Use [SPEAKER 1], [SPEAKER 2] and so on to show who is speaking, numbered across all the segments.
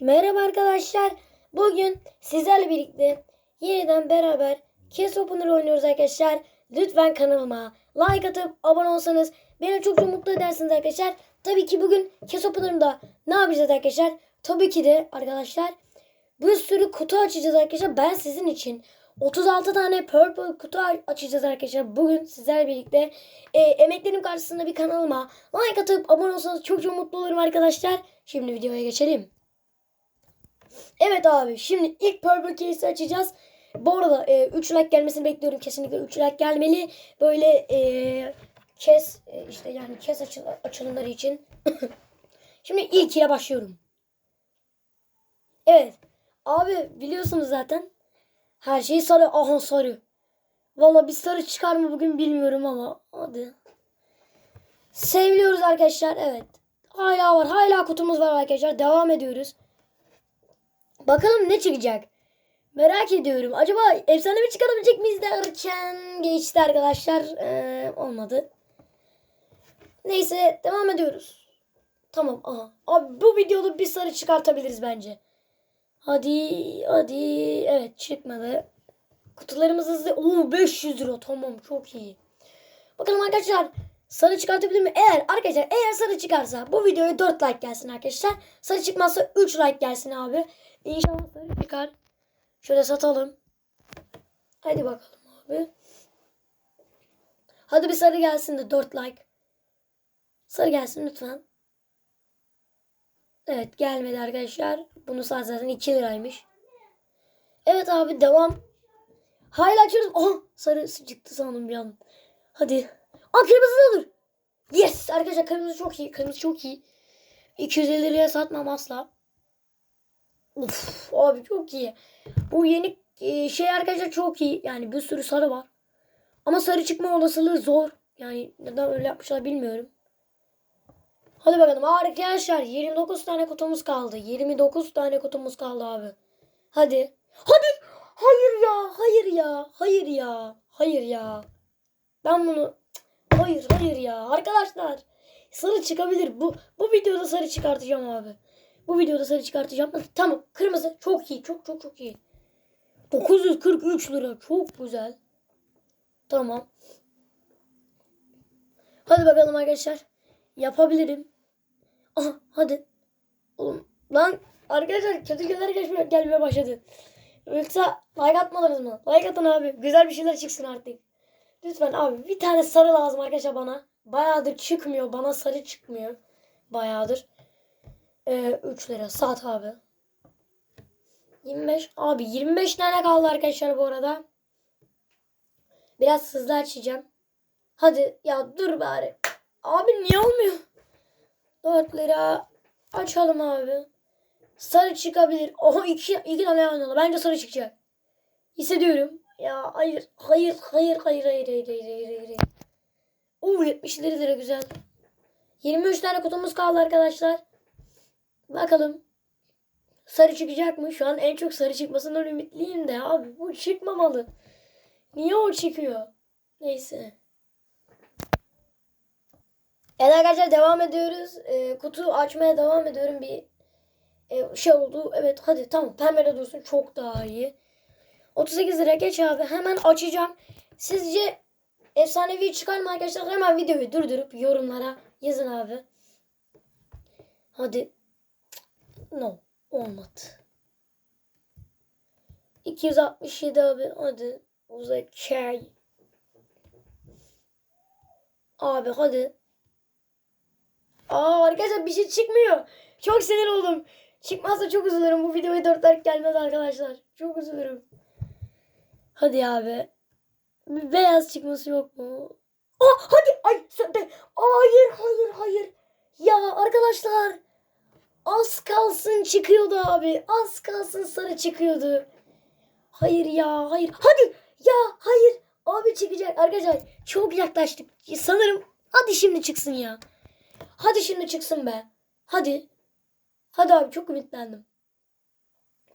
[SPEAKER 1] Merhaba arkadaşlar. Bugün sizlerle birlikte yeniden beraber Kes Opener oynuyoruz arkadaşlar. Lütfen kanalıma like atıp abone olsanız beni çok çok mutlu edersiniz arkadaşlar. Tabii ki bugün Kes Opener'da ne yapacağız arkadaşlar? Tabii ki de arkadaşlar bir sürü kutu açacağız arkadaşlar. Ben sizin için 36 tane purple kutu açacağız arkadaşlar. Bugün sizlerle birlikte e, emeklerim karşısında bir kanalıma like atıp abone olsanız çok çok mutlu olurum arkadaşlar. Şimdi videoya geçelim. Evet abi şimdi ilk Purple Case'i açacağız. Bu arada 3 like gelmesini bekliyorum. Kesinlikle 3 like gelmeli. Böyle e, kes e, işte yani kes açıl açılımları için. şimdi ilk ile başlıyorum. Evet. Abi biliyorsunuz zaten. Her şey sarı. Aha sarı. Valla bir sarı çıkar mı bugün bilmiyorum ama. Hadi. Seviliyoruz arkadaşlar. Evet. Hala var. Hala kutumuz var arkadaşlar. Devam ediyoruz. Bakalım ne çıkacak. Merak ediyorum. Acaba efsane mi çıkarabilecek miyiz derken geçti arkadaşlar. Ee, olmadı. Neyse devam ediyoruz. Tamam aha. Abi bu videoda bir sarı çıkartabiliriz bence. Hadi hadi. Evet çıkmadı. Kutularımız hızlı. Oo 500 lira tamam çok iyi. Bakalım arkadaşlar sarı çıkartabilir mi? Eğer arkadaşlar eğer sarı çıkarsa bu videoya 4 like gelsin arkadaşlar. Sarı çıkmazsa 3 like gelsin abi. İnşallah sarı çıkar. Şöyle satalım. Hadi bakalım abi. Hadi bir sarı gelsin de 4 like. Sarı gelsin lütfen. Evet gelmedi arkadaşlar. Bunu zaten 2 liraymış. Evet abi devam. Hala açıyoruz. Oh sarı çıktı sandım bir an. Hadi. Aa kırmızı da olur. Yes arkadaşlar kırmızı çok iyi. Kırmızı çok iyi. 250 liraya satmam asla. Uf abi çok iyi. Bu yeni e, şey arkadaşlar çok iyi. Yani bir sürü sarı var. Ama sarı çıkma olasılığı zor. Yani neden öyle yapmışlar bilmiyorum. Hadi bakalım arkadaşlar 29 tane kutumuz kaldı. 29 tane kutumuz kaldı abi. Hadi. Hadi. Hayır ya. Hayır ya. Hayır ya. Hayır ya. Ben bunu Hayır hayır ya. Arkadaşlar sarı çıkabilir. Bu bu videoda sarı çıkartacağım abi. Bu videoda sarı çıkartacağım. Tamam. Kırmızı çok iyi. Çok çok çok iyi. 943 lira. Çok güzel. Tamam. Hadi bakalım arkadaşlar. Yapabilirim. Aha hadi. Oğlum lan arkadaşlar kötü şeyler gelmeye başladı. Yoksa like atmadınız mı? Like atın abi. Güzel bir şeyler çıksın artık. Lütfen abi bir tane sarı lazım arkadaşlar bana. Bayağıdır çıkmıyor. Bana sarı çıkmıyor. Bayağıdır. Ee, 3 lira. Sat abi. 25. Abi 25 tane kaldı arkadaşlar bu arada. Biraz hızlı açacağım. Hadi ya dur bari. Abi niye olmuyor? 4 lira. Açalım abi. Sarı çıkabilir. Oha iki, iki tane aynı Bence sarı çıkacak. Hissediyorum. Ya hayır. Hayır. Hayır. Hayır. Hayır. Hayır. Hayır. Hayır. Hayır. Oo 70 lira lira güzel. 23 tane kutumuz kaldı arkadaşlar. Bakalım. Sarı çıkacak mı? Şu an en çok sarı çıkmasından ümitliyim de abi. Bu çıkmamalı. Niye o çıkıyor? Neyse. Evet arkadaşlar devam ediyoruz. Ee, kutu açmaya devam ediyorum. Bir e, şey oldu. Evet hadi tamam. Pembe dursun. Çok daha iyi. 38 lira geç abi. Hemen açacağım. Sizce efsanevi çıkar mı arkadaşlar? Hemen videoyu durdurup yorumlara yazın abi. Hadi. No. Olmadı. 267 abi. Hadi. Uzak çay. Abi hadi. Aa arkadaşlar bir şey çıkmıyor. Çok sinir oldum. Çıkmazsa çok üzülürüm. Bu videoya 4 like gelmez arkadaşlar. Çok üzülürüm. Hadi abi. Beyaz çıkması yok mu? Aa hadi. Ay de. Hayır hayır hayır. Ya arkadaşlar. Az kalsın çıkıyordu abi. Az kalsın sarı çıkıyordu. Hayır ya hayır. Hadi ya hayır. Abi çıkacak arkadaşlar. Çok yaklaştık. Sanırım hadi şimdi çıksın ya. Hadi şimdi çıksın be. Hadi. Hadi abi çok ümitlendim.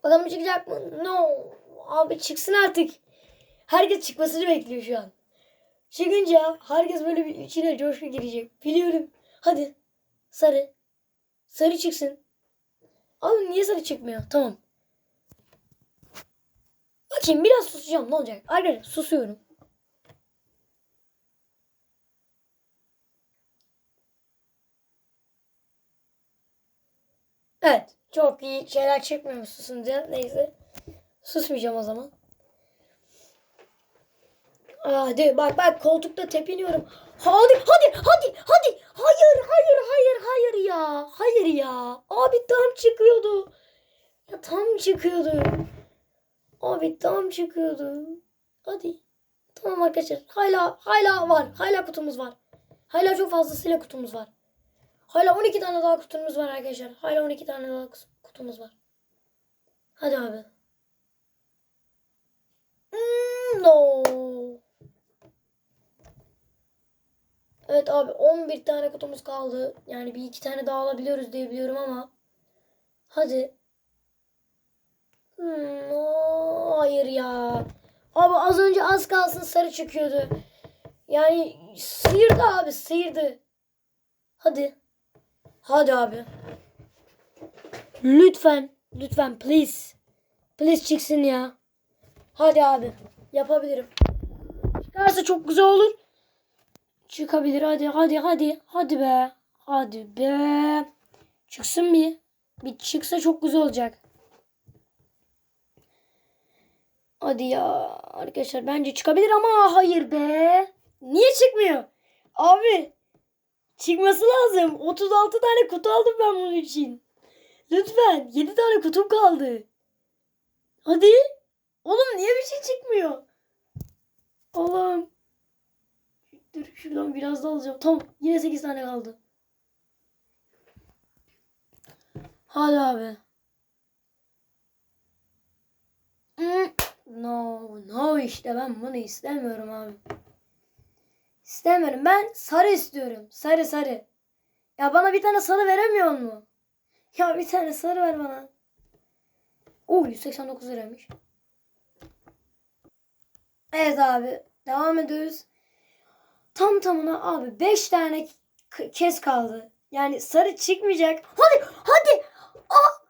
[SPEAKER 1] Bakalım çıkacak mı? No. Abi çıksın artık. Herkes çıkmasını bekliyor şu an. Çıkınca herkes böyle bir içine coşku girecek. Biliyorum. Hadi. Sarı. Sarı çıksın. Abi niye sarı çıkmıyor? Tamam. Bakayım biraz susacağım ne olacak? Arkadaşlar susuyorum. Evet. Çok iyi şeyler çıkmıyor susunca. Neyse. Susmayacağım o zaman. Hadi bak bak koltukta tepiniyorum. Hadi hadi hadi hadi. Hayır hayır hayır hayır ya. Hayır ya. Abi tam çıkıyordu. Ya tam çıkıyordu. Abi tam çıkıyordu. Hadi. Tamam arkadaşlar. Hala hala var. Hala kutumuz var. Hala çok fazlasıyla kutumuz var. Hala 12 tane daha kutumuz var arkadaşlar. Hala 12 tane daha kutumuz var. Hadi abi. Hmm, no. Evet abi 11 tane kutumuz kaldı. Yani bir iki tane daha alabiliyoruz diye biliyorum ama. Hadi. Hmm, o- hayır ya. Abi az önce az kalsın sarı çıkıyordu. Yani sıyırdı abi sıyırdı. Hadi. Hadi abi. Lütfen. Lütfen please. Please çıksın ya. Hadi abi. Yapabilirim. Çıkarsa çok güzel olur. Çıkabilir hadi hadi hadi. Hadi be. Hadi be. Çıksın bir. Bir çıksa çok güzel olacak. Hadi ya. Arkadaşlar bence çıkabilir ama hayır be. Niye çıkmıyor? Abi. Çıkması lazım. 36 tane kutu aldım ben bunun için. Lütfen. 7 tane kutum kaldı. Hadi. Oğlum niye bir şey çıkmıyor? Allah'ım. Dur şuradan biraz daha alacağım. Tamam. Yine 8 tane kaldı. Hadi abi. Hmm, No, no işte ben bunu istemiyorum abi. İstemiyorum. Ben sarı istiyorum. Sarı sarı. Ya bana bir tane sarı veremiyor mu? Ya bir tane sarı ver bana. Oo 189 liraymış. Evet abi. Devam ediyoruz. Tam tamına abi 5 tane kez kaldı. Yani sarı çıkmayacak. Hadi hadi. Aa!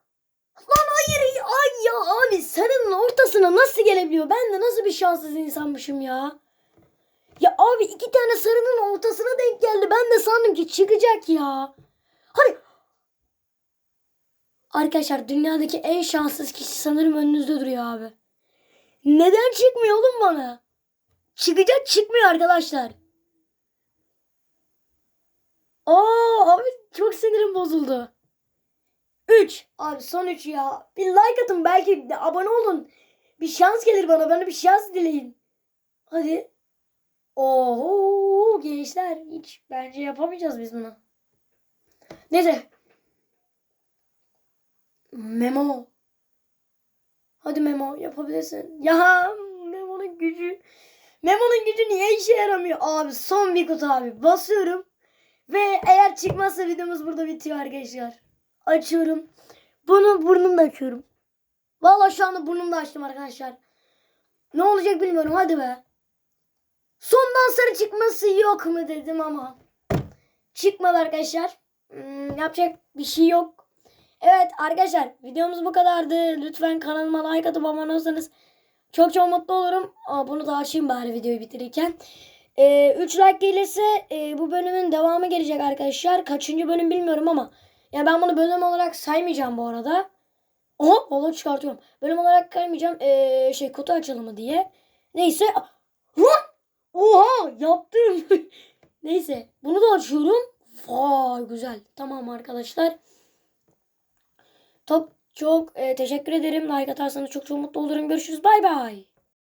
[SPEAKER 1] Lan hayır ay ya abi sarının ortasına nasıl gelebiliyor? Ben de nasıl bir şanssız insanmışım ya. Ya abi iki tane sarının ortasına denk geldi. Ben de sandım ki çıkacak ya. Hadi. Arkadaşlar dünyadaki en şanssız kişi sanırım önünüzde duruyor abi. Neden çıkmıyor oğlum bana? Çıkacak çıkmıyor arkadaşlar. Aa abi çok sinirim bozuldu. 3. Abi son 3 ya. Bir like atın belki de abone olun. Bir şans gelir bana. Bana bir şans dileyin. Hadi. Oho gençler hiç bence yapamayacağız biz bunu. Neyse. Memo. Hadi Memo yapabilirsin. Ya Memo'nun gücü. Memo'nun gücü niye işe yaramıyor? Abi son bir kutu abi. Basıyorum. Ve eğer çıkmazsa videomuz burada bitiyor arkadaşlar. Açıyorum. Bunu burnumda açıyorum. Vallahi şu anda burnumda açtım arkadaşlar. Ne olacak bilmiyorum hadi be. Sondan sarı çıkması yok mu dedim ama. Çıkmadı arkadaşlar. Hmm, yapacak bir şey yok. Evet arkadaşlar videomuz bu kadardı. Lütfen kanalıma like atıp abone olsanız çok çok mutlu olurum. Aa, bunu da açayım bari videoyu bitirirken. 3 like gelirse e, bu bölümün devamı gelecek arkadaşlar. Kaçıncı bölüm bilmiyorum ama. Ya ben bunu bölüm olarak saymayacağım bu arada. Oha valla çıkartıyorum. Bölüm olarak saymayacağım. Ee, şey kutu açılımı diye. Neyse. Oha yaptım. Neyse bunu da açıyorum. Vay güzel. Tamam arkadaşlar. Çok çok e, teşekkür ederim. Like atarsanız çok çok mutlu olurum. Görüşürüz. Bay bay.